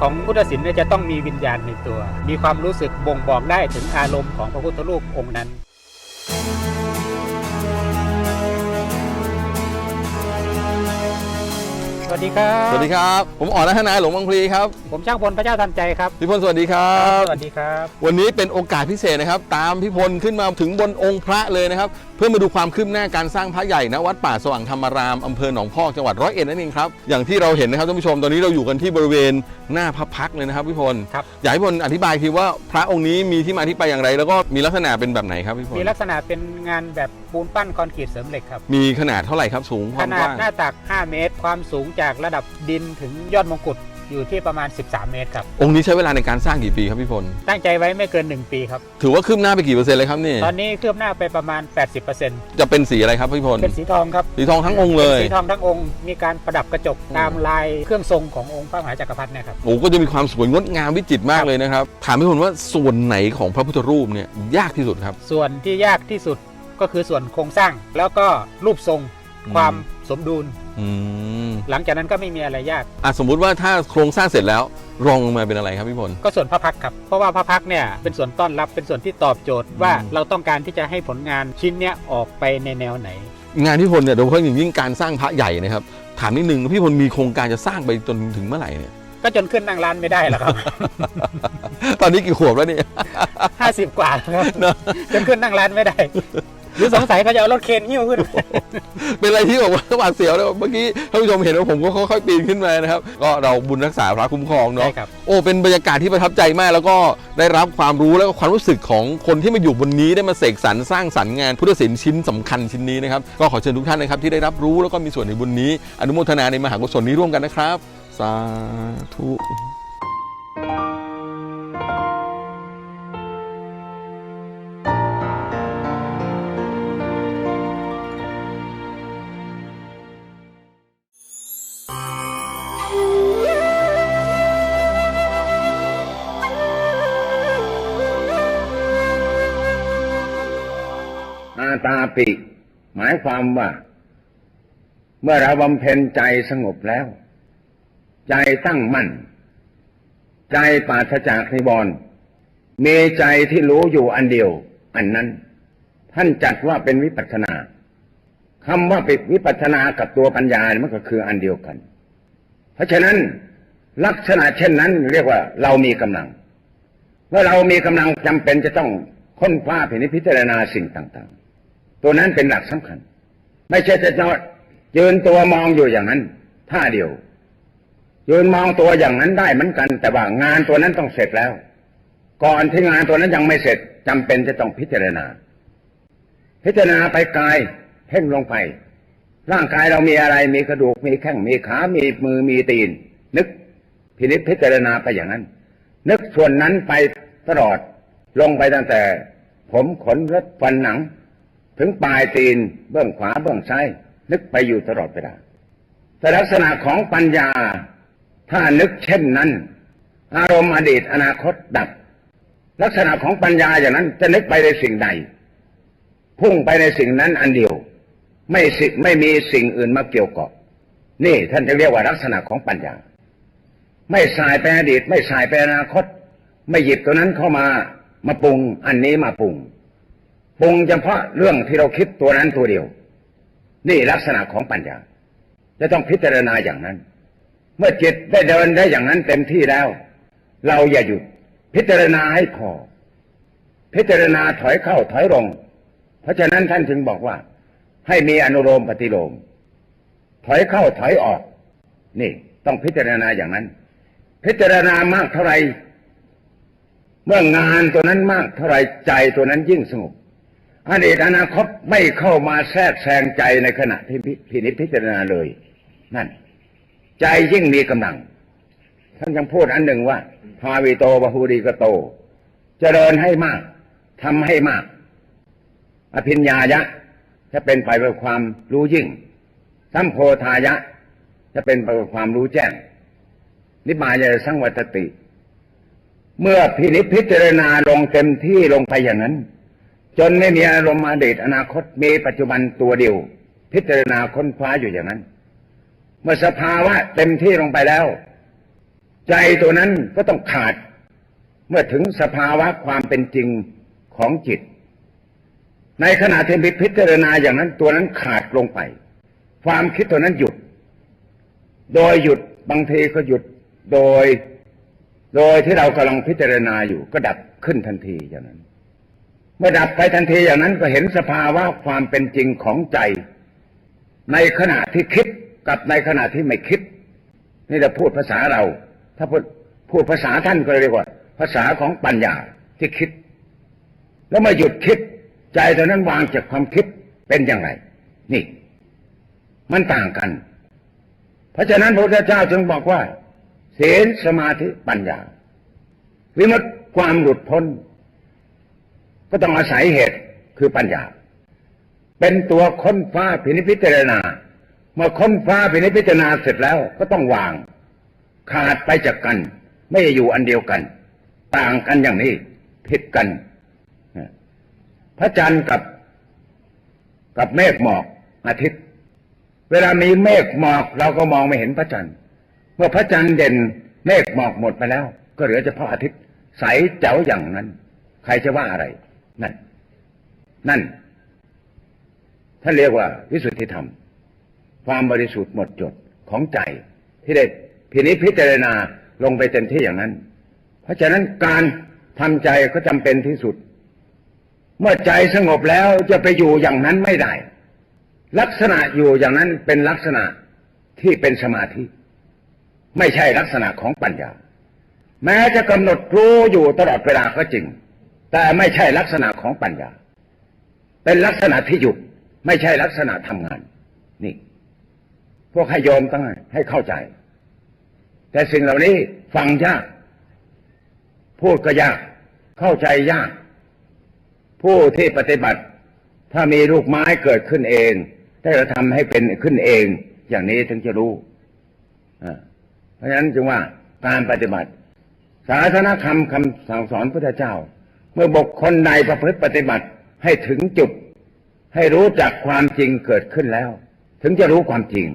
ของพุทธศิลป์เนี่ยจะต้องมีวิญญาณในตัว มีความรู้สึกบ่งบอกได้ถึงอารมณ์ของพระพุทธรูปองค์นั้น สวัสดีครับสวัสดีครับ ผมอ่อนรัตนายหลวงบางพลีครับ ผมช่างพลพระเจ้าทันใจครับพี่พลสวัสดีครับ สวัสดีครับ วันนี้เป็นโอกาสพิเศษนะครับ ตามพี่พลขึ้นมาถึงบนองค์พระเลยนะครับ เพื่อมาดูความคืบหน้าการสร้างพระใหญ่นะวัดป่าสว่างธรรมารามอำเภอหนองพอกจังหวัดร้อยเอ็ดนั่นเองครับอย่างที่เราเห็นนะครับท่านผู้ชมตอนนี้เราอยู่กันที่บริเวณหน้าพระพักตร์เลยนะครับพี่พลครับ อยากให้พี่พลอธิบายทีว่าพระองค์นี้มีที่มาที่ไปอย่างไร แล้วก็มีลักษณะเป็นแบบไหนครับพี่พลมีลักษณะเป็นงานแบบปูนปั้นคอนกรีตเสริมเหล็กครับ มีขนาดเท่าไหร่ครับสูงคขวามนากดว้างหน้าตัก 5 เมตร ความสูงจากระดับดินถึงยอดมงกุฎอยู่ที่ประมาณ 13 เมตรครับ องค์นี้ใช้เวลาในการสร้างกี่ปีครับพี่พล ตั้งใจไว้ไม่เกิน 1 ปีครับ ถือว่าคืบหน้าไปกี่เปอร์เซ็นต์เลยครับนี่ตอนนี้คืบหน้าไปประมาณ 80%จะเป็นสีอะไรครับพี่พลเป็นสีทองครับสีทองทั้งองค์เลยป็นสีทองทั้งองค์ มีการประดับกระจกตามลายเครื่องทรงขององค์พระมหาจักรพรรดิเนะครับ โอ้ก็จะมีความสวยงดงามวิจิตรมากเลยนะครับ ถามพี่พลว่าส่วนไหนของพระพุทธรูปเนี่ยยากที่สุดครับ ส่วนที่ยากที่สุด ก็คือส่วนโครงสร้างแล้วก็รูปทรงอืมความสมดุล อืมหลังจากนั้นก็ไม่มีอะไรยาก อะสมมุติว่าถ้าโครงสร้างเสร็จแล้วรองลงมาเป็นอะไรครับพี่พล ก็ส่วนพระพักตร์ครับ เพราะว่าพระพักตร์เนี่ยเป็นส่วนต้อนรับเป็นส่วนที่ตอบโจทย์ว่าอืม เราต้องการที่จะให้ผลงานชิ้นเนี้ยออกไปในแนวไหน งานพี่พลเนี่ยโดยเฉพาะอย่างยิ่งการสร้างพระใหญ่นะครับถามนิดนึงพี่พลมีโครงการจะสร้างไปจนถึงเมื่อไหร่เนี่ย ก็จนขึ้นนั่งร้านไม่ได้หรอกครับ ตอนนี้กี่ขวบแล้วเนี่ย 50 กว่าแล้วครับเนอะจนขึ้นนั่งร้านไม่ได้ หรือสงสัยเขาจะเอารถเคนหิ้วขึ้น เป็นอะไรที่แบบว่าหวาดเสียวเลยเมื่อกี้ท่านผู้ชมเห็นว่าผมก็ค่อยๆปีนขึ้นมานะครับ ก็เราบุญรักษาพระคุ้มครองเนาะใช่ครับ โอ้เป็นบรรยากาศที่ประทับใจมาก แล้วก็ได้รับความรู้แล้วก็ความรู้สึกของคนที่มาอยู่บนนี้ได้มาเสกสรรสร้างสรรค์งานพุทธศิลป์ชิ้นสำคัญชิ้นนี้นะครับก็ขอเชิญทุกท่านนะครับที่ได้รับรู้แล้วก็มีส่วนในบุญนี้ อนุโมทนาในมหากุศลนี้ร่วมกันนะครับ สาธุ ตาปิหมายความว่า เมื่อเราบำเพ็ญใจสงบแล้ว ใจตั้งมั่น ใจปราศจากนิวรณ์มีใจที่รู้อยู่อันเดียว อันนั้น ท่านจัดว่าเป็นวิปัสสนาคำว่าปิดวิปัสสนากับตัวปัญญาเนี่ยมันก็คืออันเดียวกัน เพราะฉะนั้นลักษณะเช่นนั้นเรียกว่าเรามีกำลัง เมื่อเรามีกำลังจำเป็นจะต้องค้นคว้าพิจารณาสิ่งต่าง ๆ ตัวนั้นเป็นหลักสำคัญ ไม่ใช่จะยืนตัวมองอยู่อย่างนั้นท่าเดียวยืนมองตัวอย่างนั้นได้เหมือนกัน แต่ว่างานตัวนั้นต้องเสร็จแล้ว ก่อนที่งานตัวนั้นยังไม่เสร็จจำเป็นจะต้องพิจารณา พิจารณาไปกายเพ่งลงไป ร่างกายเรามีอะไรมีกระดูกมีแข้งมีขา มีมือมีตีน นึกพินิจพิจารณาไปอย่างนั้น นึกส่วนนั้นไปตลอดลงไปตั้งแต่ ผมขนเล็บฟันหนัง ถึงปลายตีนเบื้องขวาเบื้องซ้ายนึกไปอยู่ตลอดเวลาแต่ลักษณะของปัญญา ถ้านึกเช่นนั้น อารมณ์อดีตอนาคตดับ ลักษณะของปัญญาอย่างนั้นจะนึกไปในสิ่งใด พุ่งไปในสิ่งนั้นอันเดียว ไม่สิไม่มีสิ่งอื่นมาเกี่ยวเกาะ นี่ท่านจะเรียกว่าลักษณะของปัญญา ไม่สายไปอดีต ไม่สายไปอนาคต ไม่หยิบตัวนั้นเข้ามามาปรุงอันนี้มาปรุง ปรุงเฉพาะเรื่องที่เราคิดตัวนั้นตัวเดียว นี่ลักษณะของปัญญาจะต้องพิจารณาอย่างนั้น เมื่อจิตได้เดินได้อย่างนั้นเต็มที่แล้ว เราอย่าหยุดพิจารณาให้พอพิจารณาถอยเข้าถอยลง เพราะฉะนั้นท่านจึงบอกว่า ให้มีอนุโลมปฏิโลม ถอยเข้าถอยออก นี่ต้องพิจารณาอย่างนั้น พิจารณามากเท่าไหร่เมื่องานตัวนั้นมากเท่าไหร่ใจตัวนั้นยิ่งสงบ อดีตอนาคตไม่เข้ามาแทรกแซงใจในขณะที่พินิจพิจารณาเลย นั่น ใจยิ่งมีกำลัง ท่านยังพูดอันหนึ่งว่าภาวิโตบาหูดีกโต เจริญให้มากทำให้มาก อภิญญายะ จะเป็นไปเพื่อความรู้ยิ่งสัมโพธายะ จะเป็นไปเพื่อความรู้แจ้ง นิบายะสังวัตติ เมื่อพินิจพิจารณาลงเต็มที่ลงไปอย่างนั้น จนไม่มีอารมณ์อดีตอนาคตมีปัจจุบันตัวเดียว พิจารณาค้นคว้าอยู่อย่างนั้น เมื่อสภาวะเต็มที่ลงไปแล้ว ใจตัวนั้นก็ต้องขาด เมื่อถึงสภาวะความเป็นจริงของจิต ในขณะที่พิจารณาอย่างนั้นตัวนั้นขาดลงไป ความคิดตัวนั้นหยุด โดยหยุดบางทีก็หยุดโดย โดยที่เรากำลังพิจารณาอยู่ก็ดับขึ้นทันทีอย่างนั้น เมื่อดับไปทันทีอย่างนั้นก็เห็นสภาวะความเป็นจริงของใจ ในขณะที่คิดกับในขณะที่ไม่คิด นี่เราพูดภาษาเรา ถ้าพูดพูดภาษาท่านก็เรียกว่า ภาษาของปัญญาที่คิด แล้วมาหยุดคิด ใจตอนนั้นวางจากความคิดเป็นอย่างไร นี่ มันต่างกัน เพราะฉะนั้นพระพุทธเจ้าจึงบอกว่าศีลสมาธิปัญญา วิมุตติความหลุดพ้น ก็ต้องอาศัยเหตุคือปัญญา เป็นตัวค้นฟ้าพินิจพิจารณา เมื่อค้นฟ้าพินิจพิจารณาเสร็จแล้วก็ต้องวาง ขาดไปจากกัน ไม่อยู่อันเดียวกัน ต่างกันอย่างนี้ผิดกัน พระจันทร์กับ กับเมฆหมอกอาทิตย์ เวลามีเมฆหมอกเราก็มองไม่เห็นพระจันทร์เมื่อพระจันทร์เด่นเมฆหมอกหมดไปแล้ว ก็เหลือเฉพาะอาทิตย์ ใสเจ๋วอย่างนั้น ใครจะว่าอะไร นั่น นั่น ท่านเรียกว่าวิสุทธิธรรม ความบริสุทธิ์หมดจดของใจ ที่ได้พินิจพิจารณาลงไปเต็มที่อย่างนั้น เพราะฉะนั้นการทำใจก็จำเป็นที่สุด เมื่อใจสงบแล้วจะไปอยู่อย่างนั้นไม่ได้ ลักษณะอยู่อย่างนั้นเป็นลักษณะที่เป็นสมาธิ ไม่ใช่ลักษณะของปัญญา แม้จะกำหนดรู้อยู่ตลอดเวลาก็จริง แต่ไม่ใช่ลักษณะของปัญญา เป็นลักษณะที่หยุดไม่ใช่ลักษณะทำงาน นี่ พวกให้โยมต้องให้เข้าใจ แต่สิ่งเหล่านี้ฟังยาก พูดก็ยาก เข้าใจยาก ผู้ที่ปฏิบัติ ถ้ามีลูกไม้เกิดขึ้นเอง ได้เราทำให้เป็นขึ้นเอง อย่างนี้ถึงจะรู้เพราะฉะนั้นจึงว่าการปฏิบัติ ศาสนธรรมคำสั่งสอนพระเจ้า มื่อบุคคลใดประพฤติปฏิบัติให้ถึงจุด ให้รู้จักความจริงเกิดขึ้นแล้ว ถึงจะรู้ความจริง